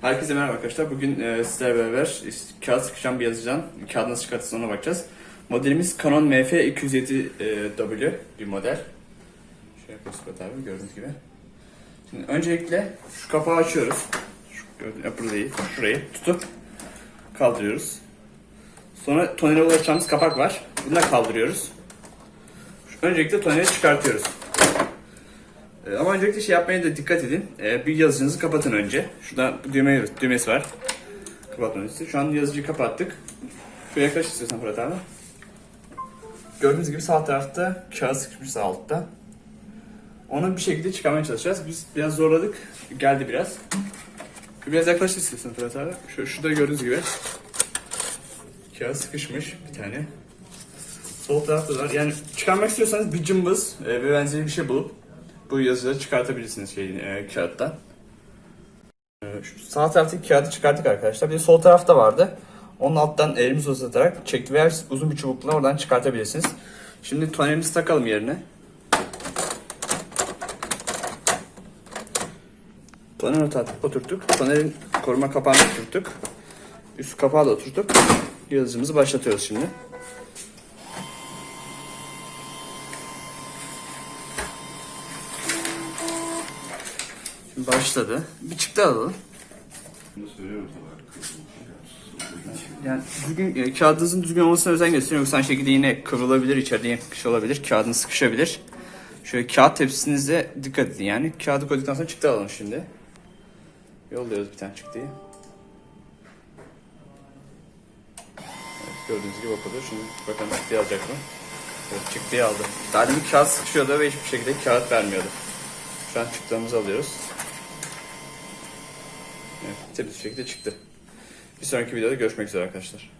Herkese merhaba arkadaşlar. Bugün e, sizlerle beraber işte, kağıt sıkacağım bir yazacağım. Kağıt nasıl çıkartırız ona bakacağız. Modelimiz Canon MF207W bir model. Şöyle Fırat abi gördüğünüz gibi. Şimdi öncelikle şu kapağı açıyoruz. Şu, gördüğünüz- değil. Şurayı tutup kaldırıyoruz. Sonra tonere ulaşacağımız kapak var. Bunu da kaldırıyoruz. Öncelikle toneri çıkartıyoruz. Ee, Ama öncelikle şey yapmaya da dikkat edin. Ee, Bir yazıcınızı kapatın önce. Şurada düğme, düğmesi var. Kapatma düğmesi. Şu an yazıcıyı kapattık. Şuraya yaklaş istiyorsan Fırat abi. Gördüğünüz gibi sağ tarafta kağıt sıkışmış sağ altta. Onu bir şekilde çıkarmaya çalışacağız. Biz biraz zorladık. Geldi biraz. Biraz yaklaş istiyorsan Fırat abi. Şu, şurada gördüğünüz gibi. Kağıt sıkışmış bir tane. Sol tarafta var. Yani çıkarmak istiyorsanız bir cımbız e, ve benzeri bir şey bulup bu yazıları çıkartabilirsiniz şeyin e, kağıttan. E, sağ taraftaki kağıdı çıkarttık arkadaşlar. Bir de sol tarafta vardı. Onun alttan elimizi uzatarak çekti veya uzun bir çubukla oradan çıkartabilirsiniz. Şimdi tonerimizi takalım yerine. Oturttuk. oturttuk. Tonerin koruma kapağını oturttuk. Üst kapağı da oturttuk. Yazıcımızı başlatıyoruz şimdi. Başladı. Bir çıktı alalım. Yani düzgün, e, kağıdınızın düzgün olmasına özen gösterin yoksa aynı şekilde yine kıvrılabilir, içeride şey olabilir, kağıdın sıkışabilir. Şöyle kağıt tepsisinizde dikkat edin yani. Kağıdı koyduktan sonra çıktı alalım şimdi. Yolluyoruz bir tane çıktıyı. Evet, gördüğünüz gibi okudu. Şimdi bakalım çıktıyı alacak mı? Evet, çıktıyı aldı. Daha demin kağıt sıkışıyordu ve hiçbir şekilde kağıt vermiyordu. Şu an çıktığımızı alıyoruz. Evet, temiz şekilde çıktı. Bir sonraki videoda görüşmek üzere arkadaşlar.